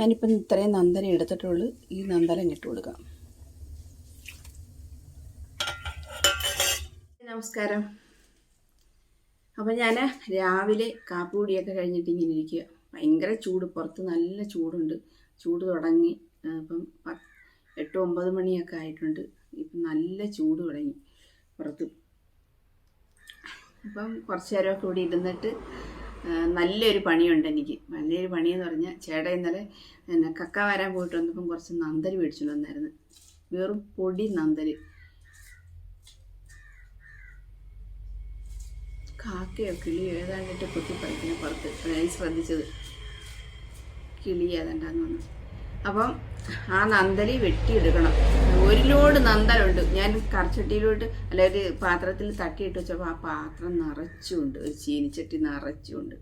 ഞാനിപ്പം ഇത്രയും നന്ദന എടുത്തിട്ടുള്ളൂ. ഈ നന്ദനം ഇട്ട് കൊടുക്കാം. നമസ്കാരം. അപ്പം ഞാൻ രാവിലെ കാപ്പുപൊടിയൊക്കെ കഴിഞ്ഞിട്ട് ഇങ്ങനെ ഇരിക്കുക ഭയങ്കര ചൂട്. പുറത്ത് നല്ല ചൂടുണ്ട്. ചൂട് തുടങ്ങി ഇപ്പം എട്ട് ഒമ്പത് മണിയൊക്കെ ആയിട്ടുണ്ട്. ഇപ്പം നല്ല ചൂട് തുടങ്ങി പുറത്ത്. അപ്പം കുറച്ച് നേരമൊക്കെ ഇവിടെ ഇരുന്നിട്ട് നല്ലൊരു പണിയുണ്ട് എനിക്ക്. നല്ലൊരു പണിയെന്ന് പറഞ്ഞാൽ ചേട്ടൻ ഇന്നലെ പിന്നെ കക്ക വരാൻ പോയിട്ട് വന്നപ്പം കുറച്ച് നന്തരി മേടിച്ചുകൊണ്ട് വന്നായിരുന്നു. വെറും പൊടി നന്തരി കാക്കയോ കിളിയോ ഏതാണ്ടിട്ട് കുത്തി പറിക്കുന്ന പുറത്ത്. ഞാൻ ശ്രദ്ധിച്ചത്. കിളി ഏതാണ്ടാന്ന് വന്നു അപ്പം ആ നന്തലി വെട്ടിയെടുക്കണം. ഒരു ലോഡ് നന്തലുണ്ട്. ഞാൻ കറച്ചട്ടിയിലോട്ട് അല്ല ഒരു പാത്രത്തിൽ തട്ടിയിട്ട് വെച്ചപ്പോൾ ആ പാത്രം നിറച്ചുണ്ട്. ഒരു ചീനിച്ചട്ടി നിറച്ചുണ്ട്.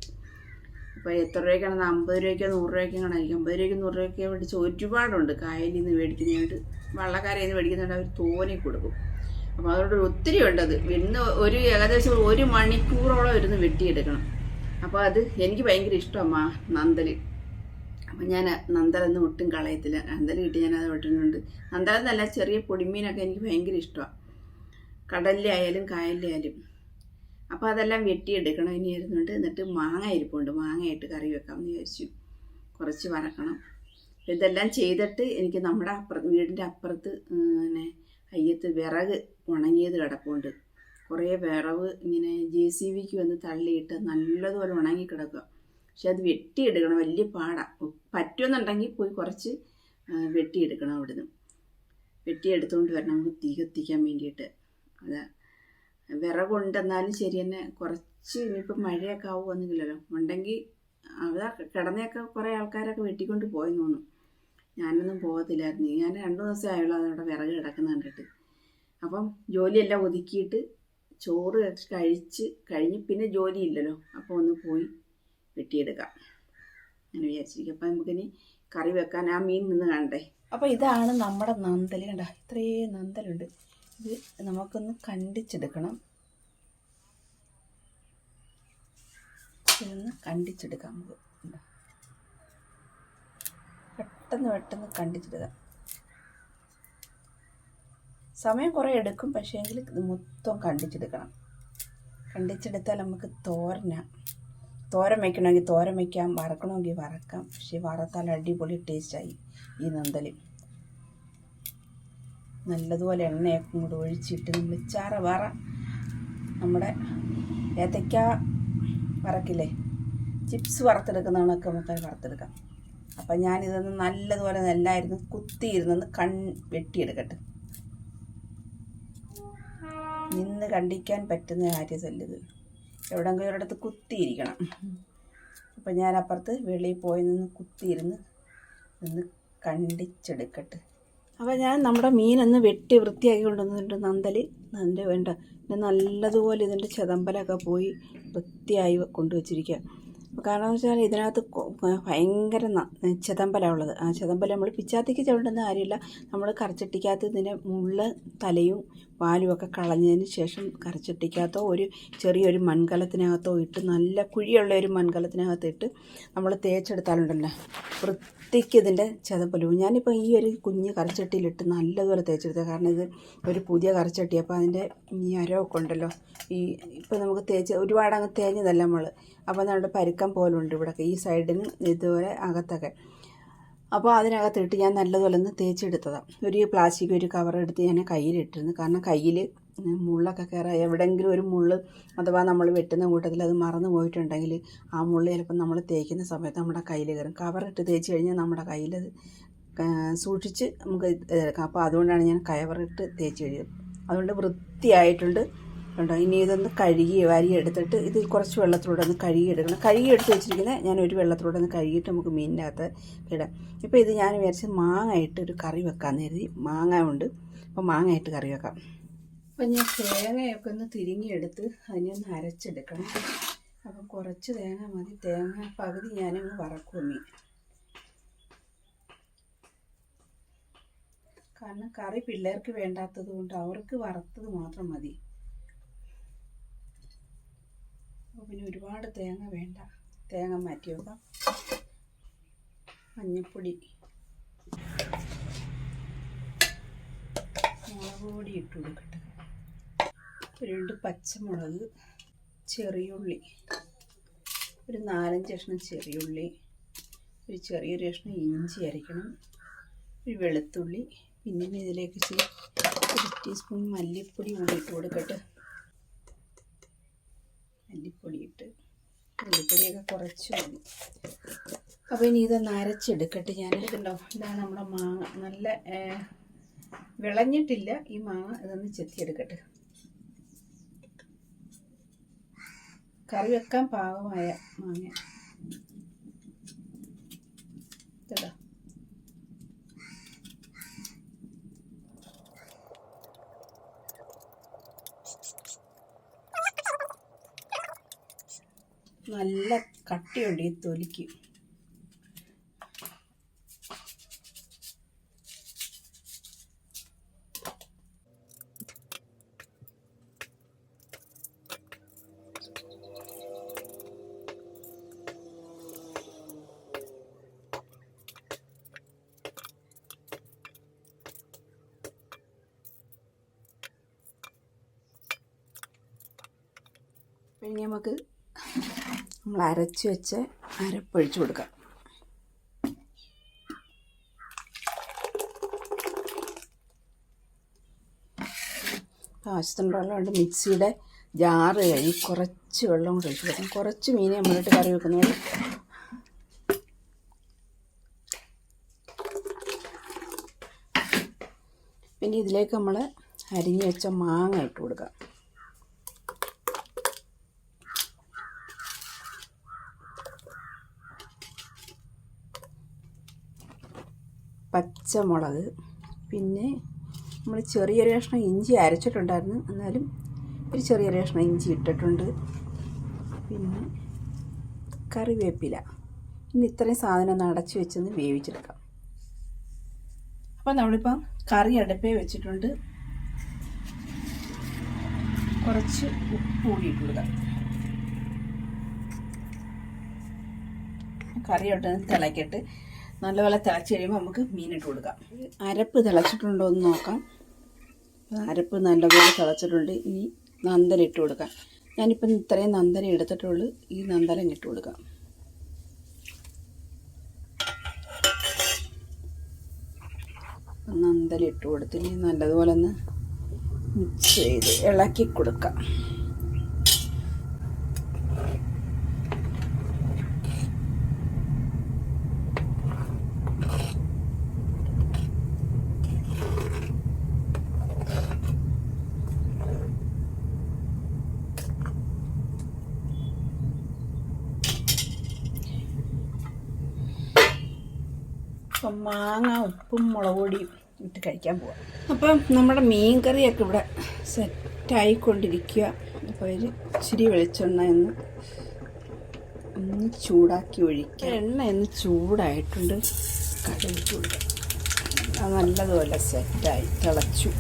അപ്പോൾ എത്ര രൂപയ്ക്കാണ്? അമ്പത് രൂപയ്ക്കോ നൂറ് രൂപയ്ക്കോ ആയിരിക്കും അമ്പത് രൂപയ്ക്ക് നൂറ് രൂപയ്ക്ക് മേടിച്ച് ഒരുപാടുണ്ട്. കായലിൽ നിന്ന് മേടിക്കുന്നതായിട്ട് വള്ളക്കാരെ നിന്ന് മേടിക്കുന്നുണ്ട് അവർ തോനെ കൊടുക്കും. അപ്പോൾ അതുകൊണ്ട് ഒത്തിരി ഉണ്ട് അത്. ഇന്ന് ഒരു ഏകദേശം ഒരു മണിക്കൂറോളം ഇരുന്ന് വെട്ടിയെടുക്കണം. അപ്പോൾ അത് എനിക്ക് ഭയങ്കര ഇഷ്ടമാണ് നന്തൽ അപ്പം ഞാൻ നന്തലൊന്നും ഒട്ടും കളയത്തില്ല. നന്തല കിട്ടി ഞാനത് വെട്ടുന്നുണ്ട് നന്തലെന്നല്ല ചെറിയ പൊടിമീനൊക്കെ എനിക്ക് ഭയങ്കര ഇഷ്ടമാണ് കടലിലായാലും കായലിലായാലും അപ്പോൾ അതെല്ലാം വെട്ടിയെടുക്കണം ഇനി ഇരുന്നുണ്ട് എന്നിട്ട് മാങ്ങ ഇരിപ്പുണ്ട് മാങ്ങയായിട്ട് കറി വെക്കാമെന്ന് വിചാരിച്ചു. കുറച്ച് വറക്കണം. ഇതെല്ലാം ചെയ്തിട്ട് എനിക്ക് നമ്മുടെ അപ്പുറ വീടിന്റെ അപ്പുറത്ത് പിന്നെ അയ്യത്ത് വിറക് ഉണങ്ങിയത് കിടപ്പുണ്ട്. കുറേ വിറവ് ഇങ്ങനെ ജെ സി ബിക്ക് വന്ന് തള്ളിയിട്ട് നല്ലതുപോലെ ഉണങ്ങി കിടക്കുക. പക്ഷെ അത് വെട്ടിയെടുക്കണം വലിയ പാടാണ് പറ്റുമെന്നുണ്ടെങ്കിൽ പോയി കുറച്ച് വെട്ടിയെടുക്കണം അവിടെ അവിടുന്ന്. വെട്ടിയെടുത്തുകൊണ്ട് വരണം നമുക്ക് തീ കത്തിക്കാൻ വേണ്ടിയിട്ട്. അതാ. വിറകുണ്ടെന്നാലും ശരി തന്നെ കുറച്ച് ഇനിയിപ്പോൾ മഴയൊക്കെ ആവുമെന്നില്ലല്ലോ ഉണ്ടെങ്കിൽ അതാ കിടന്നൊക്കെ കുറേ ആൾക്കാരൊക്കെ വെട്ടിക്കൊണ്ട് പോയെന്ന് തോന്നും ഞാനൊന്നും പോകത്തില്ലായിരുന്നു. ഞാൻ രണ്ടു ദിവസം ആയുള്ളൂ അതവിടെ വിറക് കിടക്കുന്ന കണ്ടിട്ട്. അപ്പം ജോലിയെല്ലാം ഒതുക്കിയിട്ട് ചോറ് കഴിച്ച് കഴിഞ്ഞ് പിന്നെ ജോലിയില്ലല്ലോ അപ്പോൾ ഒന്ന് പോയി വെട്ടിയെടുക്കാം. അങ്ങനെ വിചാരിച്ചിരിക്കും. അപ്പം നമുക്കിനി കറി വെക്കാൻ ആ മീൻ നിന്ന് കാണണ്ടേ അപ്പോൾ ഇതാണ് നമ്മുടെ നന്തൽ കണ്ട? ഇത്രയേ നന്തലുണ്ട്. ഇത് നമുക്കൊന്ന് കണ്ടിച്ചെടുക്കണം. ഇതൊന്ന് കണ്ടിച്ചെടുക്കാം നമുക്ക്? പെട്ടെന്ന് പെട്ടെന്ന് കണ്ടിച്ചെടുക്കാം. സമയം കുറേ എടുക്കും പക്ഷേങ്കിൽ ഇത് മൊത്തം കണ്ടിച്ചെടുക്കണം. കണ്ടിച്ചെടുത്താൽ നമുക്ക് തോരനാ. തോരൻ വയ്ക്കണമെങ്കിൽ തോരൻ വയ്ക്കാം വറക്കണമെങ്കിൽ വറക്കാം. പക്ഷേ വറുത്താൽ അടിപൊളി ടേസ്റ്റായി ഈ നന്തൽ. നല്ലതുപോലെ എണ്ണയൊക്കെ കൂടെ ഒഴിച്ചിട്ട് നമ്മൾ ചാറ വറ. നമ്മുടെ ഏത്തയ്ക്ക വറക്കില്ലേ? ചിപ്സ് വറുത്തെടുക്കുന്നതൊക്കെ നമുക്ക് വറുത്തെടുക്കാം. അപ്പം ഞാനിതൊന്ന് നല്ലതുപോലെ നല്ലായിരുന്നു കുത്തിയിരുന്നൊന്ന് കൺ വെട്ടിയെടുക്കട്ടെ. നിന്ന് കണ്ടിക്കാൻ പറ്റുന്ന കാര്യമല്ലത് എവിടെങ്കിലും ഒരിടത്ത് കുത്തിയിരിക്കണം. അപ്പം ഞാൻ അപ്പുറത്ത് വെളിയിൽ പോയി നിന്ന് കുത്തിയിരുന്ന് നിന്ന് കണ്ടിച്ചെടുക്കട്ടെ. അപ്പോൾ ഞാൻ നമ്മുടെ മീനൊന്ന് വെട്ടി വൃത്തിയാക്കി കൊണ്ടുവന്നിട്ടുണ്ട് നന്തലി നന്ദ വേണ്ട പിന്നെ നല്ലതുപോലെ ഇതിന്റെ ചെതമ്പലൊക്കെ പോയി വൃത്തിയായി കൊണ്ടുവച്ചിരിക്കുക കാരണം എന്ന് വെച്ചാൽ ഇതിനകത്ത് ഭയങ്കര ചെതമ്പലാണ് ഉള്ളത് ആ ചെതമ്പല നമ്മൾ പിച്ചാത്തിക്ക് ചവിട്ടുന്ന കാര്യമില്ല. നമ്മൾ കറച്ചട്ടിക്കകത്ത് ഇതിന്റെ മുള്ള തലയും വാലും ഒക്കെ കളഞ്ഞതിന് ശേഷം കറച്ചട്ടിക്കകത്തോ ഒരു ചെറിയൊരു മൺകലത്തിനകത്തോ ഇട്ട് നല്ല കുഴിയുള്ള ഒരു മൺകലത്തിനകത്ത് ഇട്ട് നമ്മൾ തേച്ചെടുത്താലുണ്ടല്ലോ. വൃത്തിക്ക് ഇതിന്റെ ചെതമ്പലവും ഞാനിപ്പോൾ ഈ ഒരു കുഞ്ഞ് കറച്ചട്ടിയിലിട്ട് നല്ലതുപോലെ തേച്ചെടുത്തത്. കാരണം ഇത് ഒരു പുതിയ കറച്ചട്ടി അപ്പോൾ അതിന്റെ ഈ അരമൊക്കെ ഉണ്ടല്ലോ. ഈ ഇപ്പോൾ നമുക്ക് തേച്ച് ഒരുപാട് അങ്ങ് തേഞ്ഞതല്ല നമ്മൾ അപ്പോൾ നമ്മുടെ പരുക്കം പോലുണ്ട് ഇവിടെ ഈ സൈഡിന് ഇതുപോലെ അകത്തൊക്കെ. അപ്പോൾ അതിനകത്തിട്ട് ഞാൻ നല്ലതുപോലെ ഒന്ന് തേച്ചെടുത്തതാണ് ഒരു പ്ലാസ്റ്റിക് ഒരു കവർ എടുത്ത് ഞാൻ കയ്യിലിട്ടിരുന്നു. കാരണം കയ്യിൽ മുള്ളൊക്കെ കയറാൻ എവിടെയെങ്കിലും ഒരു മുള്ള് അഥവാ നമ്മൾ വെട്ടുന്ന കൂട്ടത്തിൽ അത് മറന്നു പോയിട്ടുണ്ടെങ്കിൽ ആ മുള്ള് ചിലപ്പോൾ നമ്മൾ തേക്കുന്ന സമയത്ത് നമ്മുടെ കയ്യിൽ കയറും. കവറിട്ട് തേച്ച് കഴിഞ്ഞാൽ നമ്മുടെ കയ്യിലത് ആ, സൂക്ഷിച്ച് നമുക്ക് ഇതെടുക്കാം അപ്പോൾ അതുകൊണ്ടാണ് ഞാൻ കവറിട്ട് തേച്ച് കഴിയുന്നത് അതുകൊണ്ട് വൃത്തിയായിട്ടുണ്ട്. കണ്ടോ? ഇനി ഇതൊന്ന് കഴുകി വാരി എടുത്തിട്ട് ഇത് കുറച്ച് വെള്ളത്തിലൂടെ ഒന്ന് കഴുകി എടുക്കണം കഴുകി എടുത്ത് വെച്ചിരിക്കുന്നത് ഞാൻ ഒരു വെള്ളത്തിലൂടെ ഒന്ന് കഴുകിയിട്ട് നമുക്ക് മീനിനകത്ത് ഇടാം. ഇപ്പോൾ ഇത് ഞാൻ വിചാരിച്ച് മാങ്ങ ഇട്ട് ഒരു കറി വെക്കാമെന്ന് കരുതി. മാങ്ങ ഉണ്ട്. അപ്പോൾ മാങ്ങ ഇട്ട് കറി വെക്കാം. അപ്പം ഞാൻ തേങ്ങയൊക്കെ ഒന്ന് തിരിങ്ങിയെടുത്ത് അതിനെ ഒന്ന് അരച്ചെടുക്കണം. അപ്പം കുറച്ച് തേങ്ങ മതി. തേങ്ങ പകുതി ഞാനങ്ങ് വറക്കും മീൻ കാരണം കറി പിള്ളേർക്ക് വേണ്ടാത്തത് കൊണ്ട് അവർക്ക് വറുത്തത് മാത്രം മതി. അപ്പോൾ പിന്നെ ഒരുപാട് തേങ്ങ വേണ്ട. തേങ്ങ മാറ്റി വെക്കാം. മഞ്ഞൾപ്പൊടി മുളക് പൊടി ഇട്ട് കൊടുക്കട്ടെ. രണ്ട് പച്ചമുളക് ചെറിയുള്ളി ഒരു നാലഞ്ച് കഷ്ണം ചെറിയുള്ളി ഒരു ചെറിയൊരു കഷ്ണം ഇഞ്ചി അരയ്ക്കണം ഒരു വെളുത്തുള്ളി പിന്നെ ഇതിലേക്ക് ഒരു ടീസ്പൂൺ മല്ലിപ്പൊടി കൂടി ഇട്ട് കൊടുക്കട്ടെ. മല്ലിപ്പൊടി ഇട്ട് മല്ലിപ്പൊടിയൊക്കെ കുറച്ച് മതി. അപ്പോൾ ഇനി ഇതൊന്ന് അരച്ചെടുക്കട്ടെ ഞാൻ. ഇതുണ്ടോ? ഇതാണ് നമ്മുടെ മാങ്ങ. നല്ല വിളഞ്ഞിട്ടില്ല. ഈ മാങ്ങ ഇതൊന്ന് ചെത്തിയെടുക്കട്ടെ. കറി വെക്കാൻ പാകമായ മാങ്ങ. ഇതാ നല്ല കട്ടിയുണ്ട് ഈ തൊലിക്ക്. ഇനി നമുക്ക് നമ്മൾ അരച്ച് വെച്ച് അരപ്പൊഴിച്ച് കൊടുക്കാം. ആവശ്യത്തിന് വെള്ളമുണ്ട് മിക്സിയുടെ ജാറ് കഴിഞ്ഞ് കുറച്ച് വെള്ളം കൂടെ ഒഴിച്ച് കൊടുക്കാം കുറച്ച് മീൻ നമ്മളിട്ട് കറി വെക്കുന്നത് പിന്നെ ഇതിലേക്ക് നമ്മൾ അരിഞ്ഞ് വെച്ച മാങ്ങ ഇട്ട് കൊടുക്കാം. പച്ചമുളക്. പിന്നെ നമ്മൾ ചെറിയൊരു കഷ്ണം ഇഞ്ചി അരച്ചിട്ടുണ്ടായിരുന്നു. എന്നാലും ഒരു ചെറിയൊരു കഷ്ണം ഇഞ്ചി ഇട്ടിട്ടുണ്ട്. പിന്നെ കറിവേപ്പില. ഇനി ഇത്രയും സാധനം ഒന്ന് അടച്ചു വെച്ചൊന്ന് വേവിച്ചെടുക്കാം. അപ്പോൾ നമ്മളിപ്പോൾ കറി അടുപ്പേ വെച്ചിട്ടുണ്ട്. കുറച്ച് ഉപ്പ് കൂടി ഇട്ട് കൊടുക്കാം കറി ഇട്ട് തിളക്കിയിട്ട് നല്ലപോലെ തിളച്ച് കഴിയുമ്പോൾ നമുക്ക് മീനിട്ട് കൊടുക്കാം. അരപ്പ് തിളച്ചിട്ടുണ്ടോ എന്ന് നോക്കാം. അരപ്പ് നല്ലപോലെ തിളച്ചിട്ടുണ്ട്. ഇനി നന്ദന ഇട്ട് കൊടുക്കാം. ഞാനിപ്പം ഇത്രയും നന്ദന എടുത്തിട്ടുള്ളൂ. ഈ നന്ദനം ഇട്ട് കൊടുക്കാം. നന്ദന ഇട്ട് കൊടുത്തിന് നല്ലതുപോലെ ഒന്ന് മിക്സ് ചെയ്ത് ഇളക്കി കൊടുക്കാം അപ്പം മാങ്ങ ഉപ്പും മുളക് പൊടിയും ഇട്ട് കഴിക്കാൻ പോവാം. അപ്പം നമ്മുടെ മീൻ കറിയൊക്കെ ഇവിടെ സെറ്റായിക്കൊണ്ടിരിക്കുക അപ്പോൾ ഒരു ഇച്ചിരി വെളിച്ചെണ്ണ എന്ന് ഒന്ന് ചൂടാക്കി ഒഴിക്കുക എണ്ണ എന്ന് ചൂടായിട്ടുണ്ട്. കടുക് കൊടുക്കുക നല്ലതുപോലെ സെറ്റായി തിളച്ചു.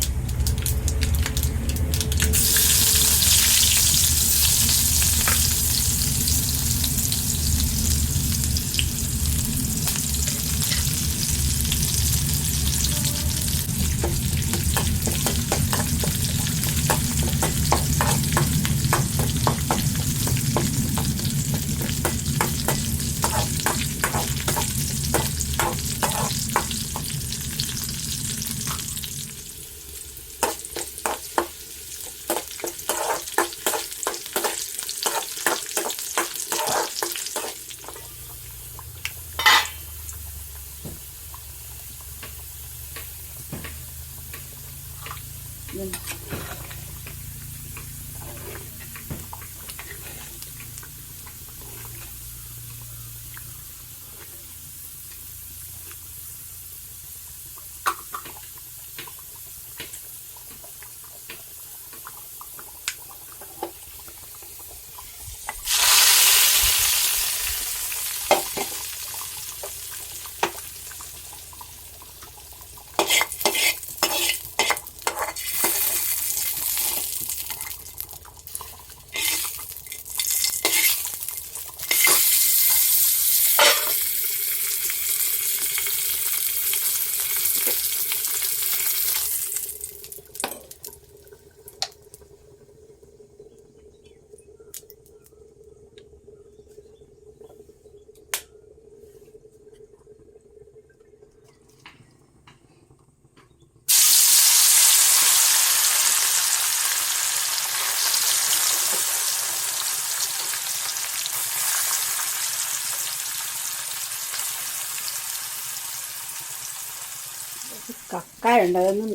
ഉണ്ട് അതൊന്ന്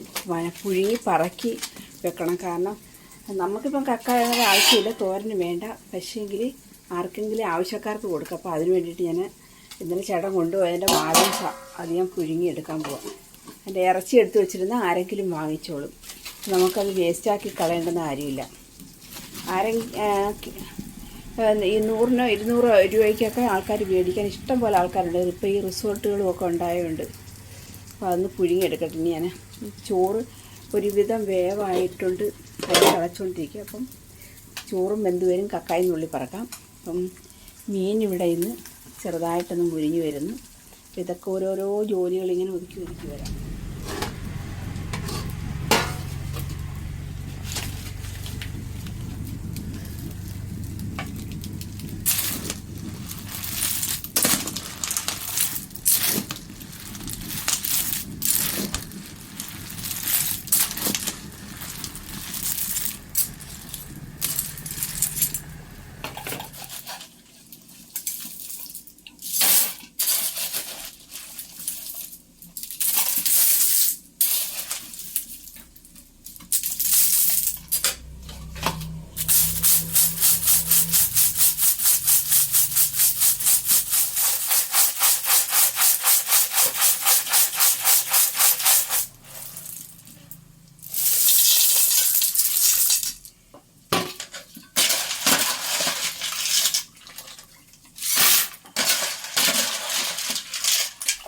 പുഴുങ്ങി പറക്കി വെക്കണം. കാരണം നമുക്കിപ്പം കക്കായുടെ ആവശ്യമില്ല. തോരന് വേണ്ട. പക്ഷേങ്കിൽ ആർക്കെങ്കിലും ആവശ്യക്കാർക്ക് കൊടുക്കാം. അപ്പോൾ അതിന് വേണ്ടിയിട്ട് ഞാൻ ഇന്നലെ ചേട്ടൻ കൊണ്ടുപോയതിന്റെ വാഴസ അത് ഞാൻ പുഴുങ്ങി എടുക്കാൻ പോവാം എന്റെ ഇറച്ചി എടുത്ത് വെച്ചിരുന്ന ആരെങ്കിലും വാങ്ങിച്ചോളും. നമുക്കത് വേസ്റ്റാക്കി കളയേണ്ടുന്ന കാര്യമില്ല ആരെ ഈ നൂറിനോ ഇരുന്നൂറോ രൂപയ്ക്കൊക്കെ ആൾക്കാർ മേടിക്കാൻ ഇഷ്ടം പോലെ ആൾക്കാരുണ്ട്. ഇപ്പോൾ ഈ റിസോർട്ടുകളും ഒക്കെ ഉണ്ടായതുകൊണ്ട് അപ്പോൾ അതൊന്ന് പുഴുങ്ങിയെടുക്കട്ടെ. ഇനി ഞാൻ ചോറ് ഒരുവിധം വേവായിട്ടുണ്ട്. കളച്ചുകൊണ്ടിരിക്കുക അപ്പം ചോറും വെന്ത് വരും കക്കായി നുള്ളി പറക്കാം. അപ്പം മീൻ ഇവിടെ ഇന്ന് ചെറുതായിട്ടൊന്ന് മുരിഞ്ഞു വരുന്നു. ഇതൊക്കെ ഓരോരോ ജോലികളിങ്ങനെ ഒതുക്കി ഒതുക്കി വരാം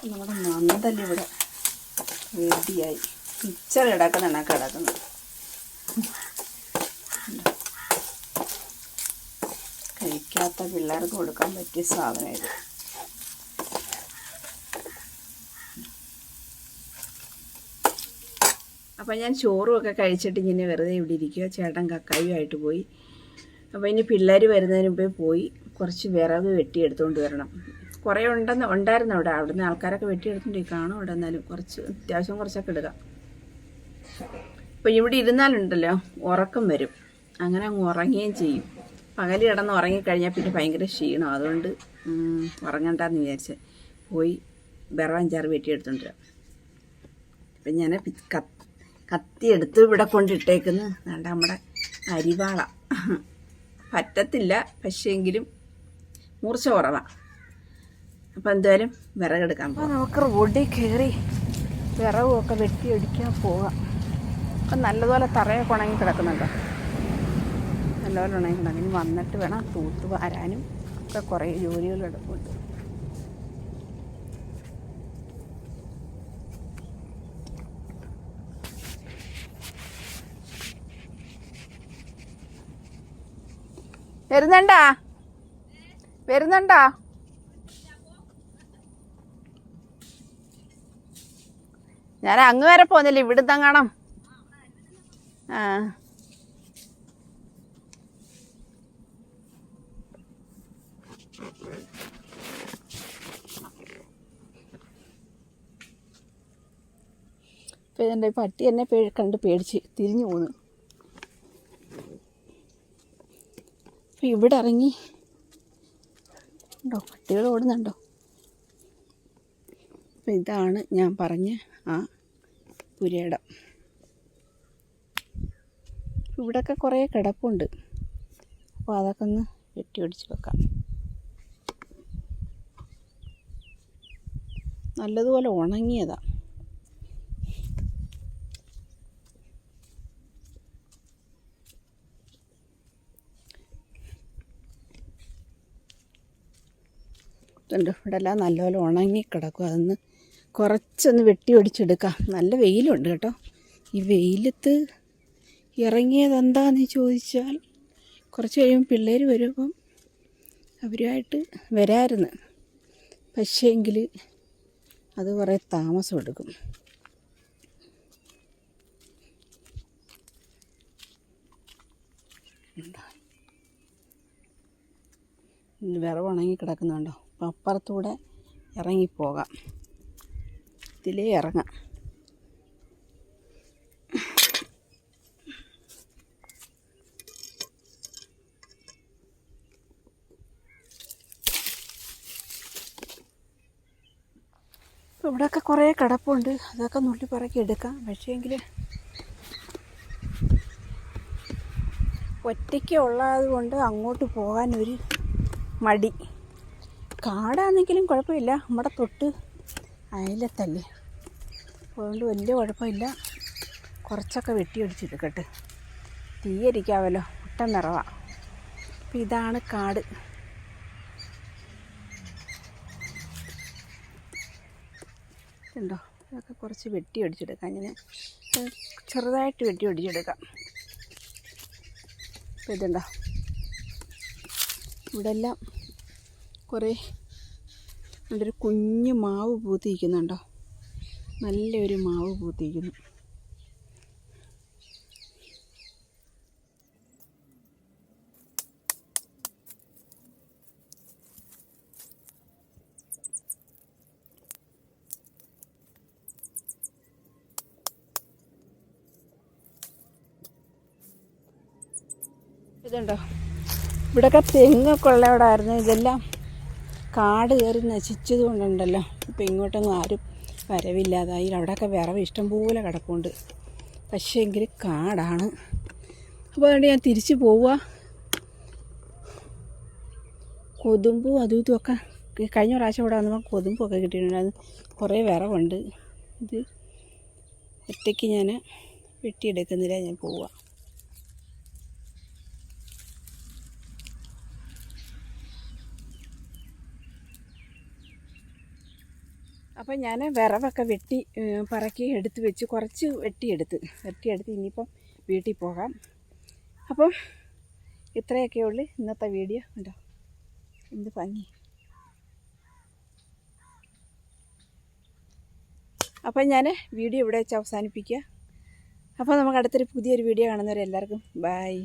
നമ്മുടെ നന്തൽ ഇവിടെ. റെഡിയായി. ഇച്ചറി കിടക്കുന്നതാണ് കിടക്കുന്നത് കഴിക്കാത്ത പിള്ളേർക്ക് കൊടുക്കാൻ പറ്റിയ സാധനമായത് അപ്പം ഞാൻ ചോറും ഒക്കെ കഴിച്ചിട്ട് ഇങ്ങനെ വെറുതെ ഇവിടെ ഇരിക്കുക ചേട്ടൻ കക്കായുമായിട്ട് പോയി. അപ്പോൾ ഇനി പിള്ളേർ വരുന്നതിന് മുമ്പേ പോയി കുറച്ച് വിറക് വെട്ടിയെടുത്തുകൊണ്ട് വരണം. കുറേ ഉണ്ടെന്ന് ഉണ്ടായിരുന്നു അവിടെ. അവിടുന്ന് ആൾക്കാരൊക്കെ വെട്ടിയെടുത്തിട്ട് കാണും അവിടെ എന്നാലും കുറച്ച് അത്യാവശ്യം കുറച്ചൊക്കെ ഇടുക. അപ്പോൾ ഇവിടെ ഇരുന്നാലുണ്ടല്ലോ ഉറക്കം വരും. അങ്ങനെ അങ്ങ് ഉറങ്ങുകയും ചെയ്യും. പകൽ കിടന്ന് ഉറങ്ങിക്കഴിഞ്ഞാൽ പിന്നെ ഭയങ്കര ക്ഷീണം. അതുകൊണ്ട് ഉറങ്ങണ്ടെന്ന് വിചാരിച്ച് പോയി വിറവ് അഞ്ചാറ് വെട്ടിയെടുത്തോണ്ട്. അപ്പം ഞാൻ കത്ത് എടുത്ത് ഇവിടെ കൊണ്ടിട്ടേക്കുന്നു വേണ്ട നമ്മുടെ അരിവാള. പറ്റത്തില്ല പക്ഷേങ്കിലും മൂർച്ച കുറവാണ് അപ്പം എന്തായാലും വിറകെടുക്കാൻ പോകാം നമുക്ക് റോഡിൽ കയറി വെട്ടി വെട്ടിയടിക്കാൻ പോകാം അപ്പം നല്ലതുപോലെ തറയൊക്കെ ഉണങ്ങി കിടക്കുന്നുണ്ടോ. നല്ലപോലെ ഉണങ്ങി കിടക്കും വന്നിട്ട് വേണം തൂത്ത് വാരാനും. ഒക്കെ കുറേ ജോലികൾ എടുക്കുന്നുണ്ട് വരുന്നുണ്ടാ? വരുന്നുണ്ടാ? ഞാൻ അങ്ങ് വരെ പോന്നില്ല ഇവിടുത്തെ കാണാം ആ. ഇപ്പൊ എന്റെ പട്ടി എന്നെ പേ കണ്ട് പേടിച്ച് തിരിഞ്ഞു പോന്നു. അപ്പം ഇവിടെ ഇറങ്ങി. ഉണ്ടോ പട്ടികൾ ഓടുന്നുണ്ടോ? ഇതാണ് ഞാൻ പറഞ്ഞ ആ പുരയിടം. ഇവിടെയൊക്കെ കുറേ കിടപ്പുണ്ട്. അപ്പോൾ അതൊക്കെ ഒന്ന് വെട്ടി ഒടിച്ച് വെക്കാം. നല്ലതുപോലെ ഉണങ്ങിയതാ. ഇതുണ്ട്. ഇവിടെ നല്ലപോലെ ഉണങ്ങി കിടക്കും. അതൊന്ന് കുറച്ചൊന്ന് വെട്ടി ഒടിച്ചെടുക്കാം. നല്ല വെയിലുണ്ട് കേട്ടോ. ഈ വെയിലത്ത് ഇറങ്ങിയത് എന്താന്ന് ചോദിച്ചാൽ കുറച്ച് കഴിയുമ്പോൾ പിള്ളേർ വരുമ്പം അവരുമായിട്ട് വരായിരുന്നു. പക്ഷേങ്കിൽ അത് കുറേ താമസം എടുക്കും. വിറവ് ഉണങ്ങി കിടക്കുന്നുണ്ടോ അപ്പം അപ്പുറത്തൂടെ ഇറങ്ങിപ്പോകാം. ഇതിലേ ഇറങ്ങാം ഇവിടെയൊക്കെ കുറേ കിടപ്പുണ്ട്. അതൊക്കെ നുള്ളി പറക്കി എടുക്കാം. പക്ഷേങ്കിൽ ഒറ്റയ്ക്ക് ഉള്ളത് കൊണ്ട് അങ്ങോട്ട് പോകാൻ ഒരു മടി. കാടാണെങ്കിലും കുഴപ്പമില്ല. നമ്മുടെ തൊട്ട് അയലത്തല്ലേ. അതുകൊണ്ട് വലിയ കുഴപ്പമില്ല. കുറച്ചൊക്കെ വെട്ടിയടിച്ചെടുക്കട്ടെ തീയരിക്കാമല്ലോ മുട്ട നിറവാ. അപ്പം ഇതാണ് കാട്. ഉണ്ടോ ഇതൊക്കെ കുറച്ച് വെട്ടി ഒടിച്ചെടുക്കാം. ഇങ്ങനെ ചെറുതായിട്ട് വെട്ടി ഒടിച്ചെടുക്കാം. അപ്പോൾ ഇതുണ്ടോ? ഇവിടെ എല്ലാം കുറേ ഇവിടെ ഒരു കുഞ്ഞു മാവ് പൂത്തിരിക്കുന്നുണ്ടോ? നല്ലൊരു മാവ് പൂത്തിരിക്കുന്നു. ഇതുണ്ടോ? ഇവിടെയൊക്കെ തെങ്ങൊക്കെ ഉള്ളവിടായിരുന്നു ഇതെല്ലാം കാട് കയറി നശിച്ചത് കൊണ്ടുണ്ടല്ലോ ഇപ്പം ഇങ്ങോട്ടൊന്നും ആരും വരവില്ലാതായി. അവിടെയൊക്കെ വിറവ് ഇഷ്ടംപോലെ കിടപ്പുണ്ട്. പക്ഷേ എങ്കിൽ കാടാണ്. അപ്പോൾ അതുകൊണ്ട് ഞാൻ തിരിച്ചു പോവുക. കൊതുമ്പും അതും ഇതുമൊക്കെ കഴിഞ്ഞ പ്രാവശ്യം ഇവിടെ വന്നപ്പോൾ കൊതുമ്പൊക്കെ കിട്ടിയിട്ടുണ്ടായിരുന്നു കുറേ വിറവുണ്ട്. ഇത് ഒറ്റയ്ക്ക് ഞാൻ വെട്ടിയെടുക്കുന്നില്ല ഞാൻ പോവുക. അപ്പം ഞാൻ വിറവൊക്കെ വെട്ടി പറക്കി എടുത്ത് വെച്ച് കുറച്ച് വെട്ടിയെടുത്ത്. വെട്ടിയെടുത്ത് ഇനിയിപ്പം വീട്ടിൽ പോകാം. അപ്പം ഇത്രയൊക്കെ ഉള്ളു ഇന്നത്തെ വീഡിയോ ഉണ്ടോ എന്ത് ഭംഗി. അപ്പം ഞാൻ വീഡിയോ ഇവിടെ വെച്ച് അവസാനിപ്പിക്കുക. അപ്പോൾ നമുക്ക് അടുത്തൊരു പുതിയൊരു വീഡിയോ കാണുന്നവരെല്ലാവർക്കും ബായ്